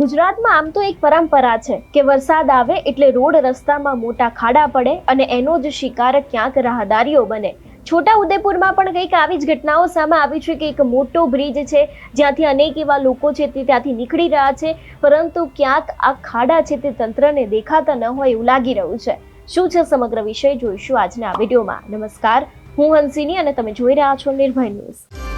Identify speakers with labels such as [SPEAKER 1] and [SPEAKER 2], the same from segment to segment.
[SPEAKER 1] ગુજરાતમાં આમ તો એક પરંપરા છે કે વરસાદ આવે એટલે રોડ રસ્તામાં મોટા ખાડા પડે અને એનો જ શિકાર ક્યાંક રાહદારીઓ બને. છોટા ઉદેપુરમાં પણ કંઈક આવી જ ઘટનાઓ સામે આવી છે કે એક મોટો બ્રિજ છે, જ્યાંથી અનેક એવા લોકો છે તે ત્યાંથી નીકળી રહ્યા છે, પરંતુ ક્યાંક આ ખાડા છે તે તંત્રને દેખાતા ન હોય એવું લાગી રહ્યું છે. શું છે સમગ્ર વિષય જોઈશું આજના વિડીયોમાં. નમસ્કાર, હું હંસિની અને તમે જોઈ રહ્યા છો નિર્ભય ન્યૂઝ.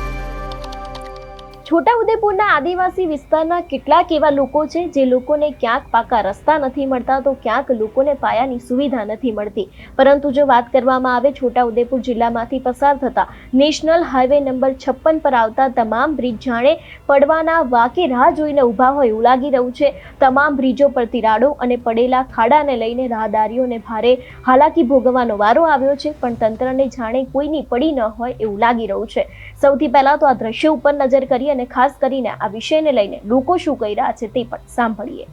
[SPEAKER 1] છોટાઉદેપુરના આદિવાસી વિસ્તારના કેટલાક એવા લોકો છે જે લોકોને ક્યાંક પાકા રસ્તા નથી મળતા તો ક્યાંક લોકોને પાયાની સુવિધા નથી મળતી. પરંતુ જો વાત કરવામાં આવે છોટાઉદેપુર જિલ્લામાંથી પસાર થતા નેશનલ હાઈવે નંબર છપ્પન પર આવતા તમામ બ્રિજ જાણે પડવાના વાકે રાહ જોઈને ઊભા હોય એવું લાગી રહ્યું છે. તમામ બ્રિજો પર તિરાડો અને પડેલા ખાડાને લઈને રાહદારીઓને ભારે હાલાકી ભોગવવાનો વારો આવ્યો છે, પણ તંત્રને જાણે કોઈની પડી ન હોય એવું લાગી રહ્યું છે. સૌથી પહેલા તો આ દ્રશ્ય ઉપર નજર કરી અને ખાસ કરીને આ વિષયને લઈને લોકો શું કહી રહ્યા છે તે પણ સાંભળીએ.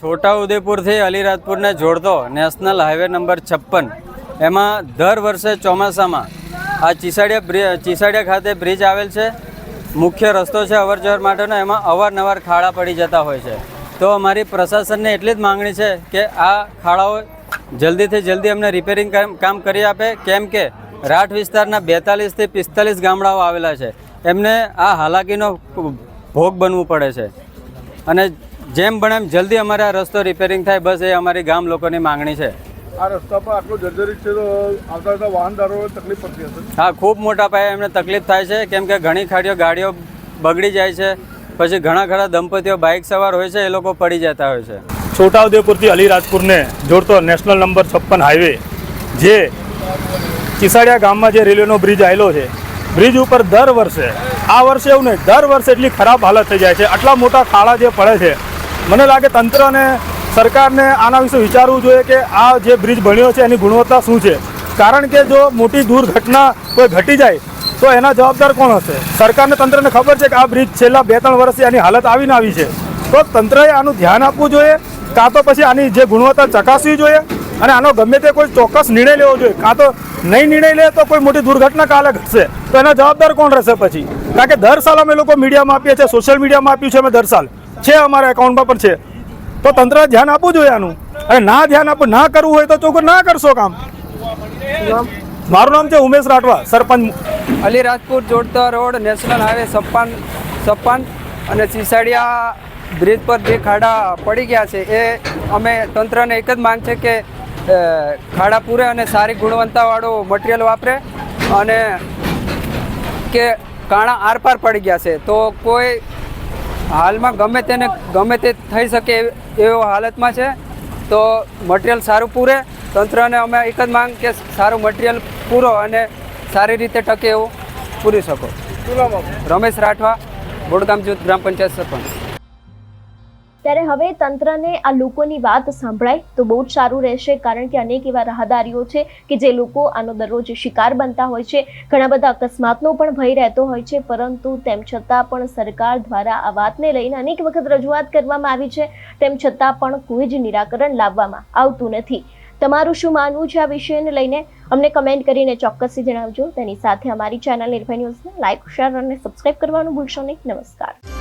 [SPEAKER 2] છોટા ઉદેપુરથી અલીરાજપુરને જોડતો નેશનલ હાઈવે નંબર છપ્પન. એમાં દર વર્ષે ચોમાસામાં આ ચીસાડિયા ચીસાડિયા ખાતે બ્રિજ આવેલ છે. મુખ્ય રસ્તો છે અવર જવર માટેનો, એમાં અવારનવાર ખાડા પડી જતા હોય છે. તો અમારી પ્રશાસનને એટલી જ માંગણી છે કે આ ખાડાઓ જલ્દીથી જલ્દી અમને રિપેરિંગ કામ કરી આપે. કેમ કે રાઠ વિસ્તારના બેતાલીસથી પિસ્તાલીસ ગામડાઓ આવેલા છે. એમને આ હાલાકીનો ભોગ બનવું પડે છે. અને જેમ પણ એમ જલ્દી અમારે આ રસ્તો રિપેરિંગ થાય બસ એ અમારી ગામ લોકોની માંગણી છે.
[SPEAKER 3] આ રસ્તા પર આટલું જર્જરિત છે તો આવતા આવતા વાહનદારો તકલીફ પડતી હશે?
[SPEAKER 2] હા ખૂબ મોટા પાયે એમને તકલીફ થાય છે. કેમ કે ઘણી ખાડીઓ ગાડીઓ બગડી જાય છે. પછી ઘણા ઘણા દંપતીઓ બાઇક સવાર હોય છે એ લોકો પડી જતા હોય છે.
[SPEAKER 3] છોટાઉદેપુરથી અલીરાજપુરને જોડતો નેશનલ નંબર છપ્પન હાઈવે જે કિસાડિયા ગામમાં જે રેલવેનો બ્રિજ આવેલો છે બ્રિજ ઉપર દર વર્ષે, આ વર્ષે એવું નહીં, દર વર્ષે એટલી ખરાબ હાલત થઈ જાય છે. આટલા મોટા ખાડા જે પડે છે, મને લાગે તંત્રને સરકારને આના વિશે વિચારવું જોઈએ કે આ જે બ્રિજ બન્યો છે એની ગુણવત્તા શું છે. કારણ કે જો મોટી દુર્ઘટના કોઈ ઘટી જાય, તો એના જવાબદાર કોણ હશે? સરકારને, તંત્રને ખબર છે કે આ બ્રિજ છેલ્લા બે ત્રણ વર્ષથી આની હાલત આવીને આવી છે. તો તંત્રએ આનું ધ્યાન આપવું જોઈએ, કાં તો પછી આની જે ગુણવત્તા ચકાસવી જોઈએ અને આનો ગમે તે કોઈ ચોક્કસ નિર્ણય લેવો જોઈએ. કાં તો નહીં નિર્ણય લે તો કોઈ મોટી દુર્ઘટના કાલે ઘટશે. તો એના જવાબદાર કોણ રહેશે પછી? કારણ કે દર સાલ અમે લોકો મીડિયામાં આપીએ છીએ, સોશિયલ મીડિયામાં આપ્યું છે અમે દર સાલ. છે અમારા એકાઉન્ટમાં પણ છે. તો તંત્ર ધ્યાન આપવું જોઈએ આનું. અને ના ધ્યાન આપવું ના કરવું હોય તો ચોખ્ખું ના કરશો કામ. મારું નામ છે ઉમેશ રાઠવા, સરપંચ.
[SPEAKER 4] અલીરાજપુર જોડતા રોડ, નેશનલ હાઈવે સપ્પાન સપ્પાન અને ચીસાડિયા બ્રિજ પર જે ખાડા પડી ગયા છે, એ અમે તંત્રને એક જ માંગ છે કે ખાડા પૂરે અને સારી ગુણવત્તાવાળું મટીરિયલ વાપરે અને કે કાણા આરપાર પડી ગયા છે. તો કોઈ હાલમાં ગમે તેને ગમે તે થઈ શકે એવ- હાલતમાં છે. તો મટીરિયલ સારું પૂરે. તંત્રને અમે એક જ માંગ કે સારું મટીરિયલ પૂરો અને સારી રીતે ટકે એવું પૂરી શકો. રમેશ રાઠવા બોડગામ જૂથ ગ્રામ પંચાયત સરપંચ.
[SPEAKER 1] ત્યારે હવે તંત્રને આ લોકોની વાત સંભળાય તો બહુ જ સારું રહેશે, કારણ કે અનેક એવા રાહદારીઓ છે કે જે લોકો આનો દરરોજ શિકાર બનતા હોય છે. ઘણા બધા અકસ્માતનો પણ ભય રહેતો હોય છે, પરંતુ તેમ છતાં પણ સરકાર દ્વારા આ વાતને લઈને અનેક વખત રજૂઆત કરવામાં આવી છે. તેમ છતાં પણ કોઈ જ નિરાકરણ લાવવામાં આવતું નથી. તમારું શું માનવું છે આ વિષયને લઈને? અમને કમેન્ટ કરીને ચોક્કસથી જણાવજો. તેની સાથે અમારી ચેનલ નિર્ભય ન્યૂઝને લાઇક શેર અને સબસ્ક્રાઇબ કરવાનું ભૂલશો નહીં. નમસ્કાર.